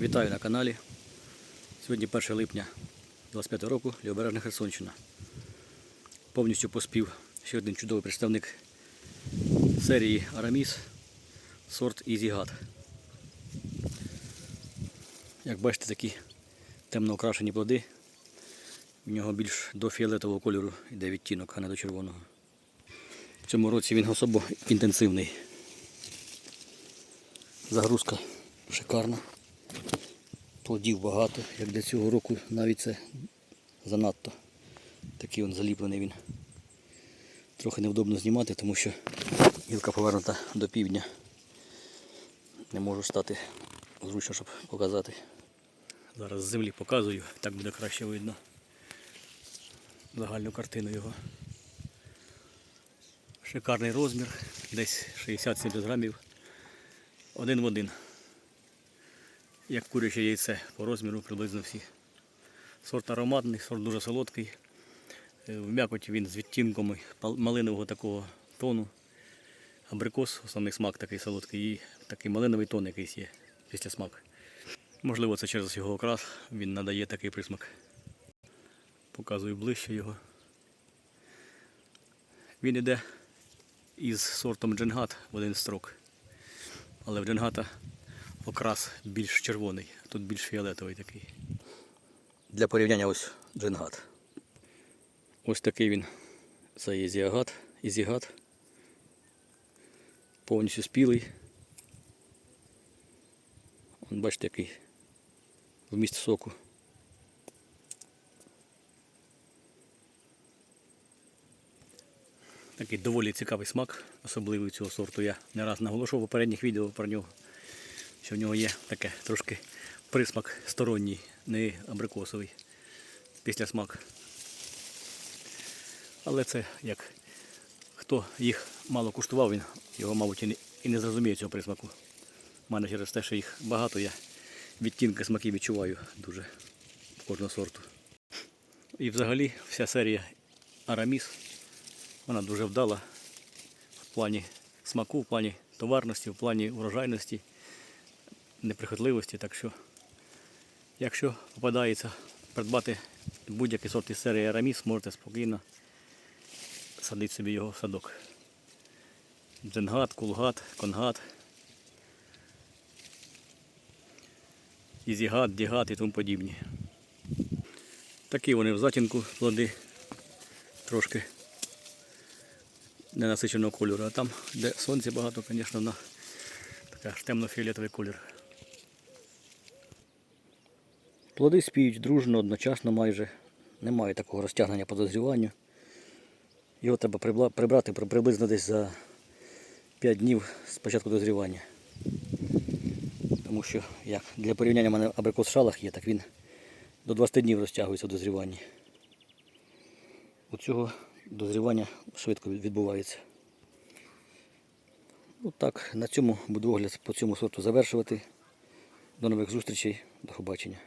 Вітаю на каналі. Сьогодні 1 липня 25 року, Лівобережна Херсонщина. Повністю поспів ще один чудовий представник серії Араміс, сорт God. Як бачите, такі темно окрашені плоди. В нього більш до фіолетового кольору йде відтінок, а не до червоного. В цьому році він особо інтенсивний. Загрузка шикарна. Плодів багато, як для цього року навіть це занадто. Такий він заліплений він. Трохи невдобно знімати, тому що гілка повернута до півдня. Не можу стати зручно, щоб показати. Зараз з землі показую, так буде краще видно загальну картину його. Шикарний розмір, десь 60-70 грамів. Один в один. Як куряче яйце по розміру приблизно всі. Сорт ароматний, сорт дуже солодкий. Е, В м'якоті він з відтінками малинового такого тону. Абрикос, основний смак такий солодкий, і такий малиновий тон якийсь є після смак. Можливо, це через його окрас, він надає такий присмак. Показую ближче його. Він іде із сортом дженгат в один строк. Але в дженгата окрас більш червоний, тут більш фіолетовий такий. Для порівняння ось дженгат. Ось такий він. Це ізіагат. Ізігат. Повністю спілий. Вон, бачите, який вміст соку. Такий доволі цікавий смак, особливий цього сорту. Я не раз наголошував в попередніх відео про нього, що в нього є таке трошки присмак сторонній, не абрикосовий після смак. Але це як хто їх мало куштував, він його, мабуть, і не, і не зрозуміє цього присмаку. У мене через те, що їх багато, я відтінки смаків відчуваю дуже кожного сорту. І взагалі вся серія Араміс, вона дуже вдала в плані смаку, в плані товарності, в плані урожайності, неприхотливості. Так що, якщо попадається придбати будь-який сорт із серії Араміс, можете спокійно садити собі його в садок. Дзенгат, кулгат, конгат. Ізігат, дігат і тому подібні. Такі вони в затінку плоди трошки ненасиченого кольору. А там, де сонця багато, звісно, вона така ж темно-фіолетовий колір. Плоди спіють дружно, одночасно майже. Немає такого розтягнення по дозріванню. Його треба прибрати приблизно десь за 5 днів з початку дозрівання. Тому що як для порівняння в мене абрикос в шалах є, так він до 20 днів розтягується в дозріванні. У цього дозрівання швидко відбувається. Ну так, на цьому буду огляд по цьому сорту завершувати. До нових зустрічей, до побачення.